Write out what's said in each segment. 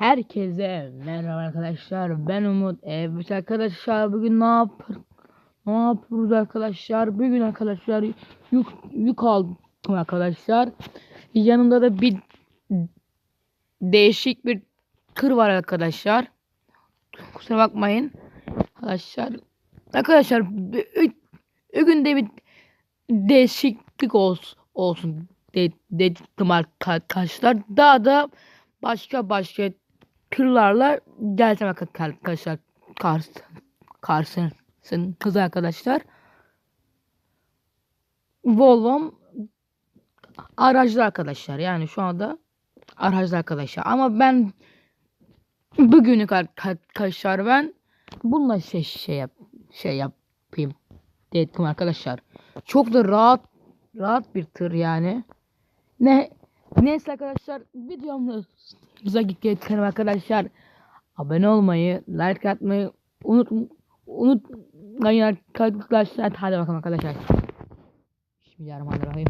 Herkese merhaba arkadaşlar. Ben Umut. Evet arkadaşlar bugün ne yap ne yapıyoruz arkadaşlar? Bugün arkadaşlar yük yük aldım arkadaşlar. Yanımda da bir değişik bir kır var arkadaşlar. Kusura bakmayın. Arkadaşlar arkadaşlar bugün de bir değişiklik olsun olsun de- dedim arkadaşlar. Daha da başka başka türlerle geleceğim arkadaşlar. Kars, Kars'ın kız arkadaşlar. Volvo'm araclı arkadaşlar. Yani şu anda araclı arkadaşlar. Ama ben bugünlük arkadaşlar ben bununla şey şey yap şey yapayım dedim arkadaşlar. Çok da rahat rahat bir tır yani. Ne neyse arkadaşlar videomuza geçelim arkadaşlar. Abone olmayı, like atmayı unut unutmayın arkadaşlar. Hadi bakalım arkadaşlar. Bismillahirrahmanirrahim.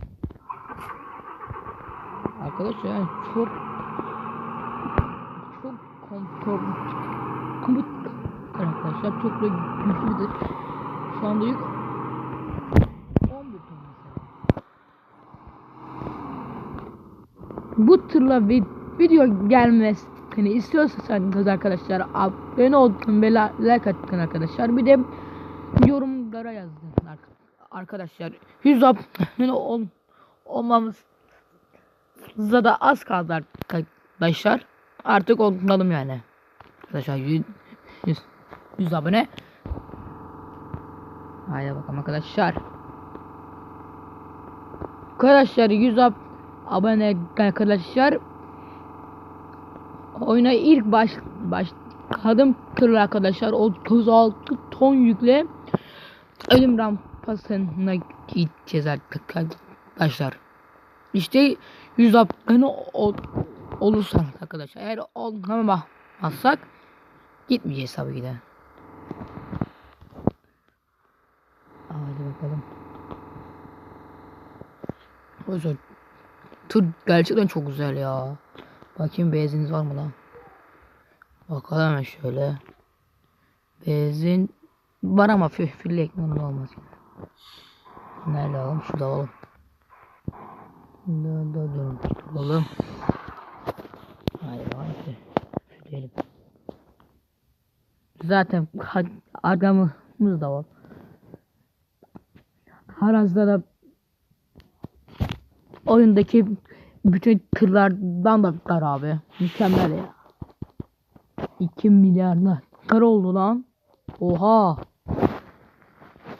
Arkadaşlar çok çok konfor komut arkadaşlar çok da güçlüdür. Şu anda yük 11 ton mesela. bu tırla bir video gelmesini istiyorsanız arkadaşlar abone olun ve like atın arkadaşlar. Bir de yorumlara yazın ar- arkadaşlar. 100 abone ol olmamız da az kaldı arkadaşlar. Artık olalım yani. Arkadaşlar 100, 100, 100 abone. Haydi bakalım arkadaşlar. Arkadaşlar 100 ab abone arkadaşlar. Oyuna ilk baş başladım kırıl arkadaşlar. 36 ton yükle ölüm rampasına gideceğiz arkadaşlar. İşte 100 abone ol, arkadaşlar. Eğer olmazsak gitmeyeceğiz tabii ki de. Hadi bakalım. O yüzden tır gerçekten çok güzel ya. Bakayım benziniz var mı lan? Bakalım şöyle. Benzin var ama füfürlü ekmeğinin olmaz. Nerede alalım? Şurada alalım. Da da dur. Alalım. Hayır hayır. Füfürleyelim. Zaten adamımız da var. Harazda da oyundaki bütün tırlardan da abi. Mükemmel ya. 2 milyarlar kar oldu lan. Oha.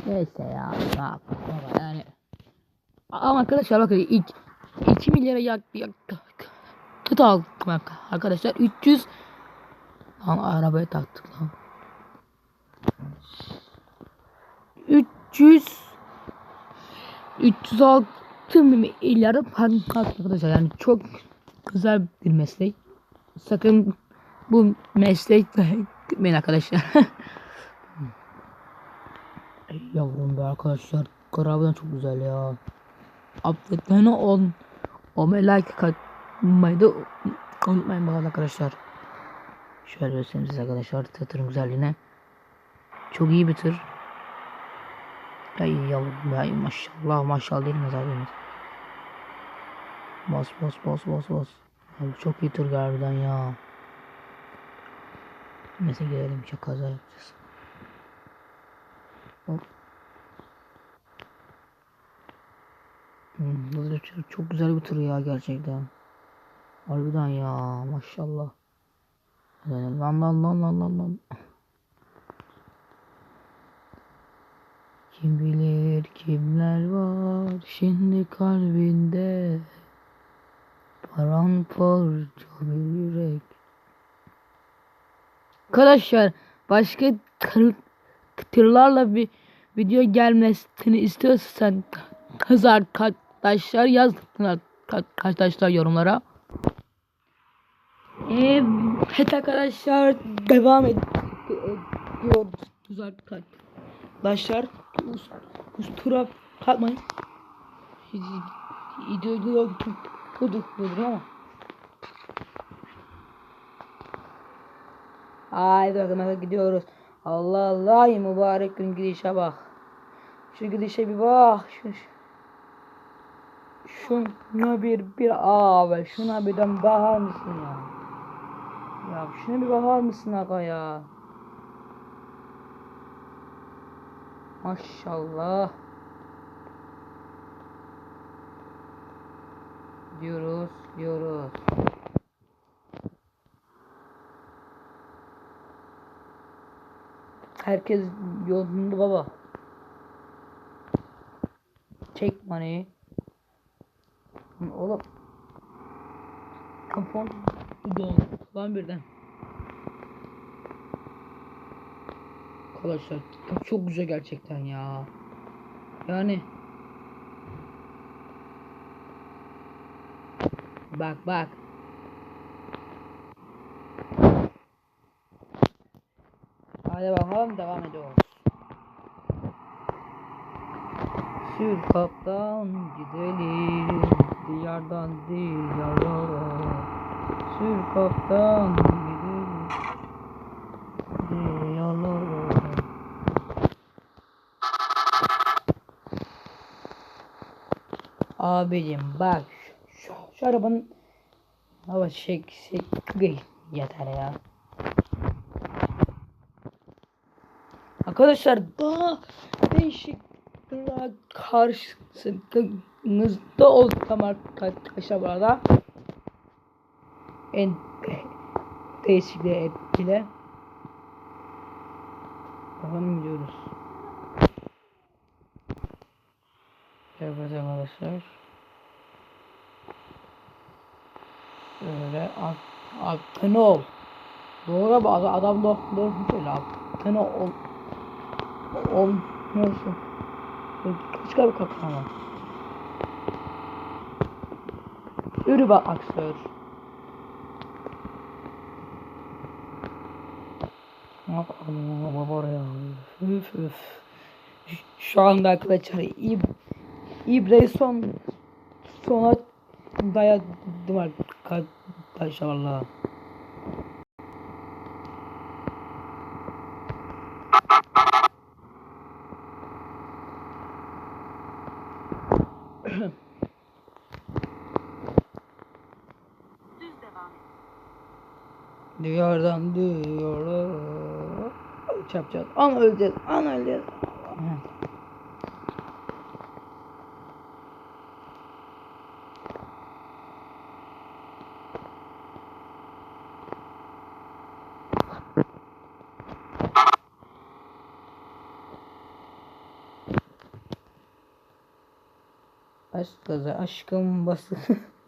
Neyse ya. Yapalım baba yani. Ama arkadaşlar bakın ilk 2 milyara yak yak kıt aldım bak arkadaşlar 300 lan arabaya taktık lan 300 306 milyarı parmak arkadaşlar yani çok güzel bir meslek. Sakın bu meslek gitmeyin arkadaşlar. Yavrum be arkadaşlar. Karabilen çok güzel ya. Affetmeni on. O like katmayı da unutmayın bakalım arkadaşlar. Şöyle göstereyim size arkadaşlar tırın güzelliğine. Çok iyi bir tır. Ay yavrum ya maşallah maşallah değil mi zaten? Bas bas bas bas bas. Abi çok iyi tır harbiden ya. Neyse gidelim çok kaza yapacağız. Hop. Hmm, bu da çok, güzel bir tır ya gerçekten. Harbiden ya maşallah. Lan lan lan lan lan lan. Kim bilir kimler var şimdi kalbinde Paramparça bir yürek Arkadaşlar başka tır, tırlarla bir video gelmesini istiyorsan kız arkadaşlar yazın arkadaşlar yorumlara. Evet arkadaşlar devam ediyoruz arkadaşlar. Kusura kalkmayın. İdeolojik budur budur ama. Haydi bakalım gidiyoruz. Allah Allah mübarek gün gidişe bak. Şu gidişe bir bak. Şu, şu- şuna bir bir abi şuna bir de bakar mısın ya? Ya şuna bir bakar mısın aga ya? Maşallah. Diyoruz, diyoruz. Herkes yolunda baba. Çek money. Oğlum. Kafam doldu lan birden. Arkadaşlar çok güzel gerçekten ya. Yani Bak bak. Hadi bakalım devam ediyoruz. Sür kaptan gidelim diyardan diyarlara. Sür kaptan gidelim diyarlara. Abicim bak şu, şu arabanın hava şek şek yeter ya. Arkadaşlar daha değişik daha karşınızda olsam arkadaşlar bu arada en değişik bir etkile bakalım gidiyoruz. Evet arkadaşlar. Öyle at, atını ol. Doğru bak adam da doğru söyle atını ol. Ol nasıl? Çıkar bir kapı ama. Yürü bak aksör. Oraya. Üf üf. Şu anda arkadaşlar İb İbre'yi son sona dayadım arkadaşlar valla. Diyardan diyara çapacağız. An öleceğiz. An öleceğiz. Aşk gaza aşkım bası.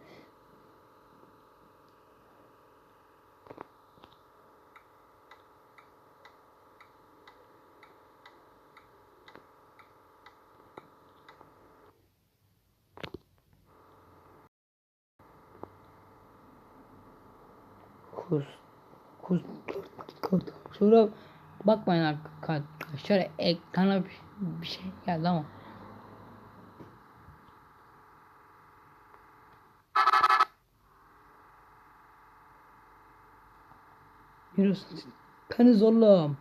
Kus. Şuraya bakmayın arkadaşlar. Ekrana bir, bir şey geldi ama. Yürüsünüz. Kanız oğlum.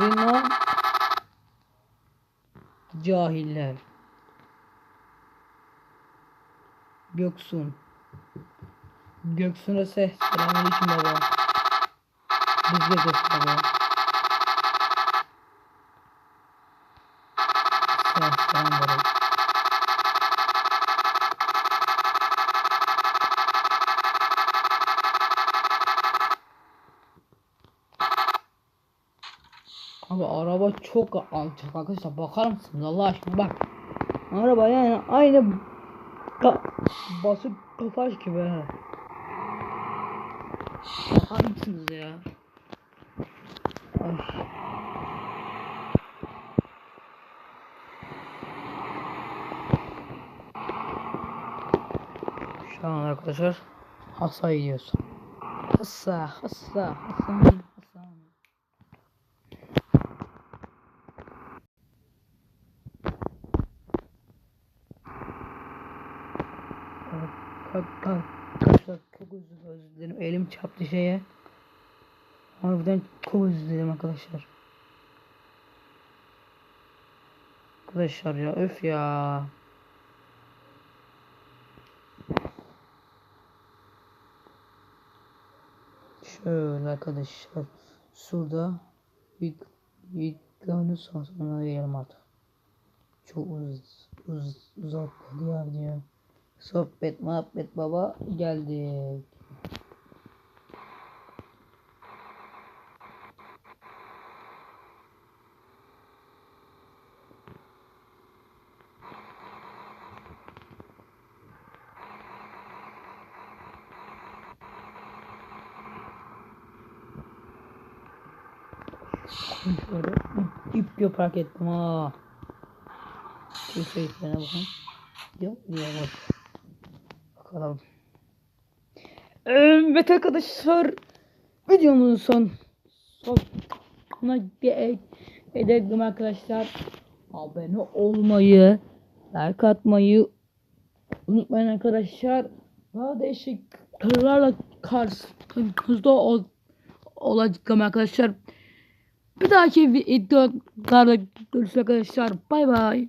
Rina. Cahiller. Göksun. Göksun'a ses. Selamünaleyküm baba. Biz de ses baba. Ses selam. Abi araba çok alçak arkadaşlar bakar mısınız Allah aşkına bak. Araba yani aynı ka basıp tofaş gibi ha. Bakar mısınız ya? Şu an arkadaşlar Hasa gidiyoruz. Hasa, Hasa, Hasan. Kalk kalk. Arkadaşlar çok özür dilerim. Elim çarptı şeye. Harbiden çok özür dilerim arkadaşlar. Arkadaşlar ya öf ya. Şöyle arkadaşlar. Şurada bir videonun sonuna gelelim artık. Çok uz, uz, uzattı ya video. Sohbet muhabbet baba geldik. Şöyle ip ip fark ettim ha. Şu seyircilerine bakın. Yok diye bak. Bakalım. Evet arkadaşlar. Videomuzun son sonuna edelim arkadaşlar. Abone olmayı, like atmayı unutmayın arkadaşlar. Daha değişik kararlarla karşınızda ol, olacağım arkadaşlar. Bir dahaki videolarda görüşürüz arkadaşlar. Bay bay.